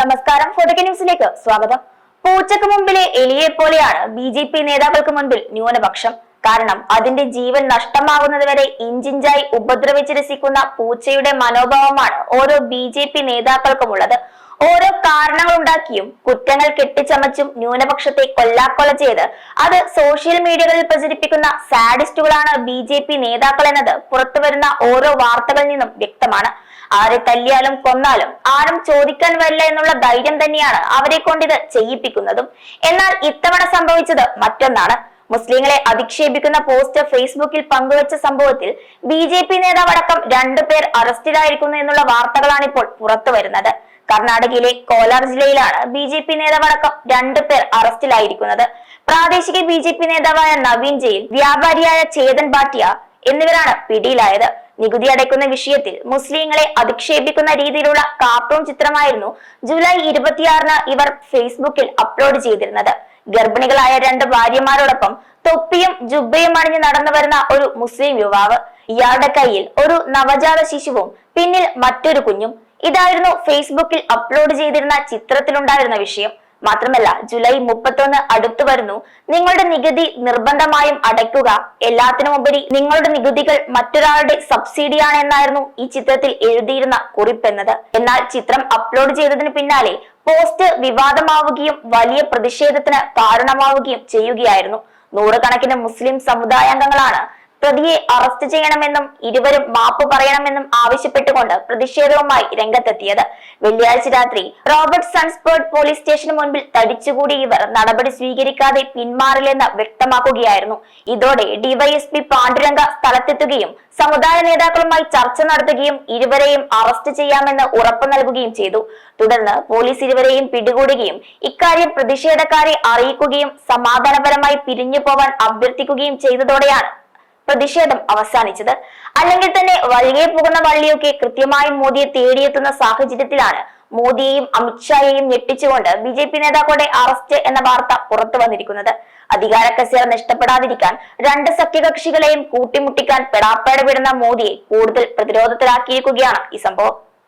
നമസ്കാരം. ഫോട്ടോക്കെ ന്യൂസിലേക്ക് സ്വാഗതം. പൂച്ചക്ക് മുമ്പിലെ എലിയെ പോലെയാണ് ബി ജെ പി നേതാക്കൾക്ക് മുൻപിൽ ന്യൂനപക്ഷം. കാരണം അതിന്റെ ജീവൻ നഷ്ടമാകുന്നതുവരെ ഇഞ്ചിഞ്ചായി ഉപദ്രവിച്ച് രസിക്കുന്ന പൂച്ചയുടെ മനോഭാവമാണ് ഓരോ ബി ജെ പി നേതാക്കൾക്കുമുള്ളത് ഓരോ കാരണങ്ങൾ ഉണ്ടാക്കിയും കുറ്റങ്ങൾ കെട്ടിച്ചമച്ചും ന്യൂനപക്ഷത്തെ കൊല്ലാക്കൊല ചെയ്ത് അത് സോഷ്യൽ മീഡിയകളിൽ പ്രചരിപ്പിക്കുന്ന സാഡിസ്റ്റുകളാണ് ബി ജെ പി നേതാക്കൾ എന്നത് പുറത്തുവരുന്ന ഓരോ വാർത്തകളിൽ നിന്നും വ്യക്തമാണ്. ആരെ തല്ലിയാലും കൊന്നാലും ആരും ചോദിക്കാൻ വരില്ല എന്നുള്ള ധൈര്യം തന്നെയാണ് അവരെ കൊണ്ട് ഇത് ചെയ്യിപ്പിക്കുന്നതും. എന്നാൽ ഇത്തവണ സംഭവിച്ചത് മറ്റൊന്നാണ്. മുസ്ലിങ്ങളെ അധിക്ഷേപിക്കുന്ന പോസ്റ്റ് ഫേസ്ബുക്കിൽ പങ്കുവച്ച സംഭവത്തിൽ ബി ജെ പി നേതാവടക്കം രണ്ടുപേർ അറസ്റ്റിലായിരിക്കുന്നു എന്നുള്ള വാർത്തകളാണ് ഇപ്പോൾ പുറത്തു വരുന്നത്. കർണാടകയിലെ കോലാർ ജില്ലയിലാണ് ബി ജെ പി നേതാവടക്കം രണ്ടുപേർ അറസ്റ്റിലായിരിക്കുന്നത്. പ്രാദേശിക ബി ജെ പി നേതാവായ നവീൻ ജയിൽ വ്യാപാരിയായ ചേതൻ ഭാട്ടിയ എന്നിവരാണ് പിടിയിലായത്. നികുതി അടയ്ക്കുന്ന വിഷയത്തിൽ മുസ്ലിങ്ങളെ അധിക്ഷേപിക്കുന്ന രീതിയിലുള്ള കാർട്ടൂൺ ചിത്രമായിരുന്നു ജൂലൈ ഇരുപത്തിയാറിന് ഇവർ ഫേസ്ബുക്കിൽ അപ്ലോഡ് ചെയ്തിരുന്നത്. ഗർഭിണികളായ രണ്ട് ഭാര്യമാരോടൊപ്പം തൊപ്പിയും ജുബയും അണിഞ്ഞ് നടന്നു വരുന്ന ഒരു മുസ്ലിം യുവാവ് ഇയാളുടെ കയ്യിൽ ഒരു നവജാത ശിശുവും പിന്നിൽ മറ്റൊരു കുഞ്ഞും. ഇതായിരുന്നു ഫേസ്ബുക്കിൽ അപ്ലോഡ് ചെയ്തിരുന്ന ചിത്രത്തിലുണ്ടായിരുന്ന വിഷയം. മാത്രമല്ല ജൂലൈ മുപ്പത്തൊന്ന് അടുത്തു വരുന്നു. നിങ്ങളുടെ നികുതി നിർബന്ധമായും അടയ്ക്കുക. എല്ലാത്തിനുമുപരി നിങ്ങളുടെ നികുതികൾ മറ്റൊരാളുടെ സബ്സിഡിയാണ് എന്നായിരുന്നു ഈ ചിത്രത്തിൽ എഴുതിയിരുന്ന കുറിപ്പെന്നത് എന്നാൽ ചിത്രം അപ്ലോഡ് ചെയ്തതിന് പിന്നാലെ പോസ്റ്റ് വിവാദമാവുകയും വലിയ പ്രതിഷേധത്തിന് കാരണമാവുകയും ചെയ്യുകയായിരുന്നു. നൂറുകണക്കിന് മുസ്ലിം സമുദായാംഗങ്ങളാണ് പ്രതിയെ അറസ്റ്റ് ചെയ്യണമെന്നും ഇരുവരും മാപ്പ് പറയണമെന്നും ആവശ്യപ്പെട്ടുകൊണ്ട് പ്രതിഷേധവുമായി രംഗത്തെത്തിയത്. വെള്ളിയാഴ്ച രാത്രി റോബർട്ട് സൺസ്പേർട്ട് പോലീസ് സ്റ്റേഷന് മുൻപിൽ തടിച്ചുകൂടി ഇവർ നടപടി സ്വീകരിക്കാതെ പിന്മാറില്ലെന്ന് വ്യക്തമാക്കുകയായിരുന്നു. ഇതോടെ ഡിവൈഎസ്പി പാണ്ഡുരംഗ സ്ഥലത്തെത്തുകയും സമുദായ നേതാക്കളുമായി ചർച്ച നടത്തുകയും ഇരുവരെയും അറസ്റ്റ് ചെയ്യാമെന്ന് ഉറപ്പു നൽകുകയും ചെയ്തു. തുടർന്ന് പോലീസ് ഇരുവരെയും പിടികൂടുകയും ഇക്കാര്യം പ്രതിഷേധക്കാരെ അറിയിക്കുകയും സമാധാനപരമായി പിരിഞ്ഞു പോവാൻ അഭ്യർത്ഥിക്കുകയും ചെയ്തതോടെയാണ് പ്രതിഷേധം അവസാനിച്ചത്. അല്ലെങ്കിൽ തന്നെ വഴിയെ പോകുന്ന വള്ളിയൊക്കെ കൃത്യമായി മോദിയെ തേടിയെത്തുന്ന സാഹചര്യത്തിലാണ് മോദിയെയും അമിത്ഷായെയും ഞെട്ടിച്ചുകൊണ്ട് ബി ജെ പി നേതാക്കളുടെ അറസ്റ്റ് എന്ന വാർത്ത പുറത്തു വന്നിരിക്കുന്നത്. അധികാര കസേര നഷ്ടപ്പെടാതിരിക്കാൻ രണ്ട് സഖ്യകക്ഷികളെയും കൂട്ടിമുട്ടിക്കാൻ പെടാപ്പേട വിടുന്ന മോദിയെ കൂടുതൽ പ്രതിരോധത്തിലാക്കിയിരിക്കുകയാണ് ഈ സംഭവം.